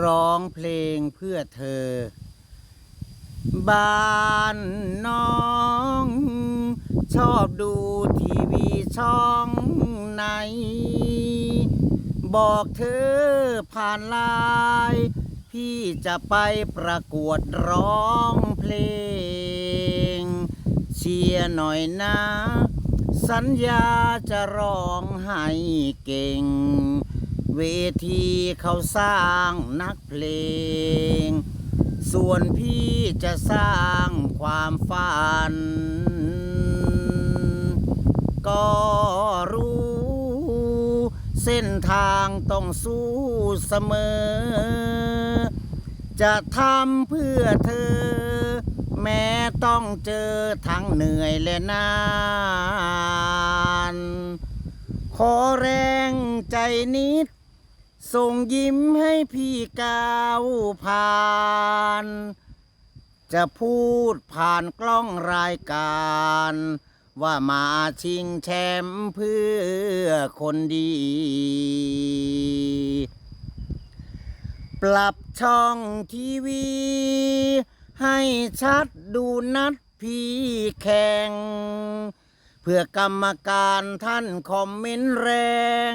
ร้องเพลงเพื่อเธอ บ้านน้อง ชอบดูทีวีช่องไหน บอกเธอผ่านไลน์พี่จะไปประกวดร้องเพลง เชียร์หน่อยนะ สัญญาจะร้องให้เก่ง เวทีเขาสร้างนักเพลง ส่วนพี่จะสร้างความฝัน ก็รู้ เส้นทางต้องสู้เสมอ จะทำเพื่อเธอ แม้ต้องเจอทั้งเหนื่อยและนานขอแรงใจนิด ส่งยิ้มให้พี่ก้าวผ่าน จะพูดผ่านกล้องรายการ ว่ามาชิงแชมป์เพื่อคนดี ปรับช่องทีวี ให้ชัดดูนัดพี่แข่ง เพื่อกรรมการท่านคอมเมนต์แรง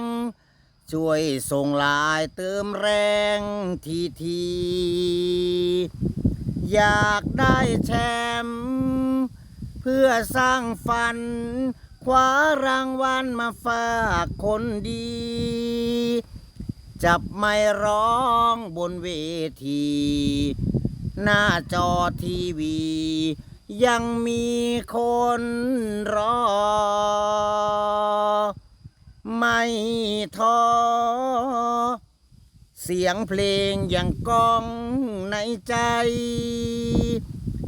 ช่วยส่งไลายเติมแรงทีที อยากได้แชมป์เพื่อสร้างฝัน คว้ารางวัลมาฝากคนดี จับไม่ร้องบนเวที หน้าจอทีวี ยังมีคนรอ เสียงเพลงอยังก้องในใจ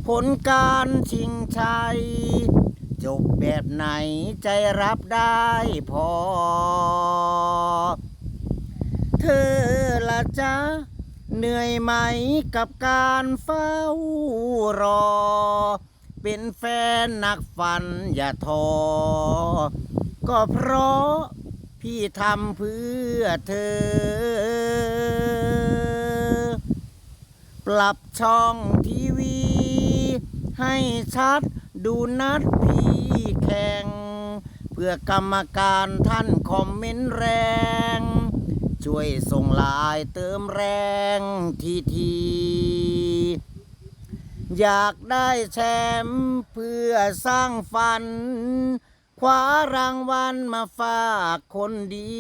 ผลการชิงชัย จบแบบไหนใจรับได้พอ เธอละจ๊ะเหนื่อยไหมกับการเฝ้ารอ เป็นแฟนนักฝันอย่าท้อก็เพราะ พี่ทำเพื่อเธอ ปรับช่องทีวี ให้ชัดดูนัดพี่แข่ง เพื่อกรรมการท่านคอมเมนต์แรง ช่วยส่งไลายเติมแรงทีที อยากได้แชมป์เพื่อสร้างฝัน คว้ารางวัลมาฝากคนดี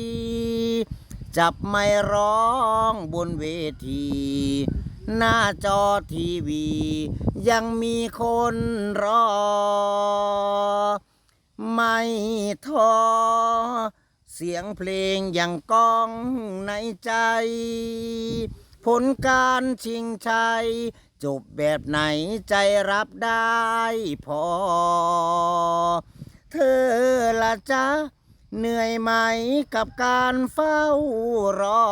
จับไม่ร้องบนเวที หน้าจอทีวี ยังมีคนรอ ไม่ท้อเสียงเพลงยังก้องในใจ ผลการชิงชัย จบแบบไหนใจรับได้พอ ธอละจ๊ะเหนื่อยไหมกับการเฝ้ารอ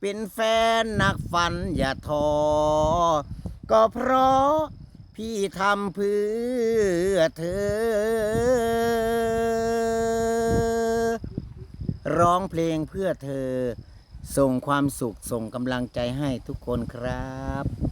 เป็นแฟนนักฝันอย่าท้อก็เพราะพี่ทำเพื่อเธอ ร้องเพลงเพื่อเธอ ส่งความสุขส่งกำลังใจให้ทุกคนครับ